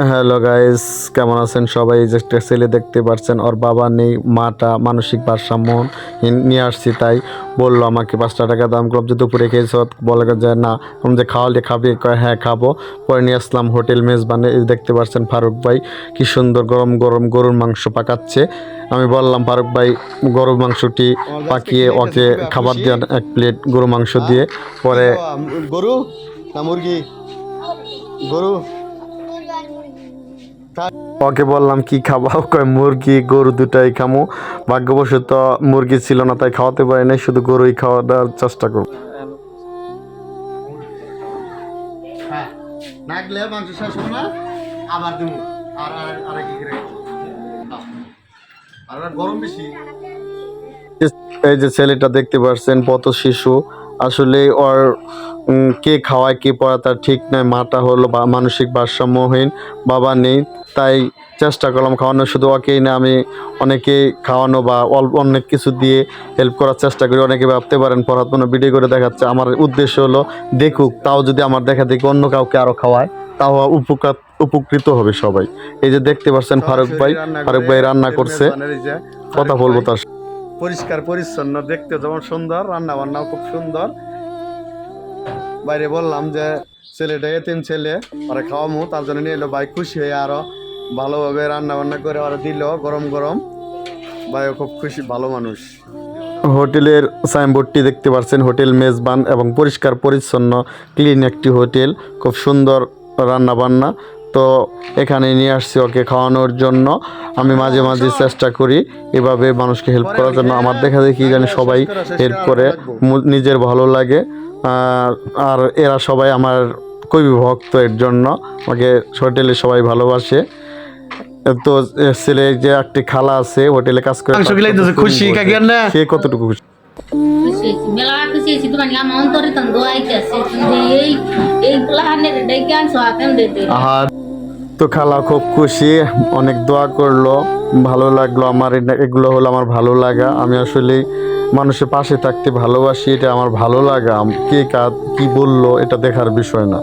Hello guys কেমন আছেন সবাই? যে একটা ছেলে দেখতে পাচ্ছেন ওর বাবা নেই, মাটা, মানসিক ভারসাম্য নিয়ে আসছি, তাই বলল আমাকে পাঁচটা টাকা দাম করলাম যে দুপুরে খেয়েছ? বলে যে, না। আমি যে খাওয়ালে খাবি হ্যাঁ খাব। পরে নিয়ে আসলাম হোটেল মেজবানে। দেখতে পাচ্ছেন ফারুক ভাই, কি সুন্দর গরম গরম গরুর মাংস পাকাচ্ছে। আমি বললাম, ফারুক ভাই, গরুর মাংসটি পাকিয়ে ওকে খাবার দেন এক প্লেট গরু মাংস দিয়ে। পরে গরু না মুরগি? গরু? ওকে বললাম কি খাবা? কয় মুরগি গরু দুটাই খামো। ভাগ্যবশত মুরগি ছিল না তাই খাওয়াতে পারি নাই শুধু গরুই খাওয়া দেওয়ার চেষ্টা করব। হ্যাঁ এই যে ছেলেটা দেখতে পাচ্ছেন পত শিশু আসলে ওর কে খাওয়ায় কে পড়া তার ঠিক নয় মাটা হলো বা মানসিক ভারসাম্যহীন বাবা নেই। তাই চেষ্টা করলাম খাওয়ানো শুধু ওকেই না আমি অনেকে খাওয়ানো বা অল্প অনেক কিছু দিয়ে হেল্প করার চেষ্টা করি। অনেকে ভাবতে পারেন পড়াশোনা ভিডিও করে দেখাচ্ছে। আমার উদ্দেশ্য হলো দেখুক তাও যদি আমার দেখা দেখি অন্য কাউকে আরও খাওয়ায় তাও উপকার উপকৃত হবে সবাই। এই যে দেখতে পাচ্ছেন ফারুক ভাই ফারুক ভাই রান্না করছে। কথা বলব তার। পরিষ্কার, পরিচ্ছন্ন, দেখতে যেমন সুন্দর রান্না বান্নাও খুব সুন্দর। বাইরে বললাম যে ছেলেটা এতিম ছেলে, ওরা খাওয়ামু, তার জন্য নিয়ে এলো। ভাই খুশি হয়ে আরও ভালোভাবে রান্না বান্না করে ওরা দিল, গরম গরম। ভাই খুব খুশি, ভালো মানুষ। হোটেলের সাইনবোর্ডটি দেখতে পাচ্ছেন হোটেল মেজবান এবং পরিষ্কার, পরিচ্ছন্ন, ক্লিন একটি হোটেল। খুব সুন্দর রান্না বান্না তো এখানে নিয়ে আসছি ওকে খাওয়ানোর জন্য। আমি মাঝে মাঝে চেষ্টা করি এভাবে মানুষকে হেল্প করার জন্য। আমার দেখা দেখি জানি সবাই হেল্প করে নিজের ভালো লাগে। আর- এরা সবাই আমার কবি ভক্ত এর জন্য। আমাকে হোটেলে সবাই ভালোবাসে। তো ছেলে যে একটি খালা আছে হোটেলে কাজ করে খুশি? সে কতটুকু খুশি? মেলা আমার অন্তরে আছে এই এই প্লানের আকেন দিতে। তো খালা খুব খুশি, অনেক দোয়া করল, ভালো লাগল আমার এগুলো হলো আমার ভালো লাগা। আমি আসলে মানুষের পাশে থাকতে ভালোবাসি, এটা আমার ভালো লাগা। কে কাজ কি বলল, এটা দেখার বিষয় না।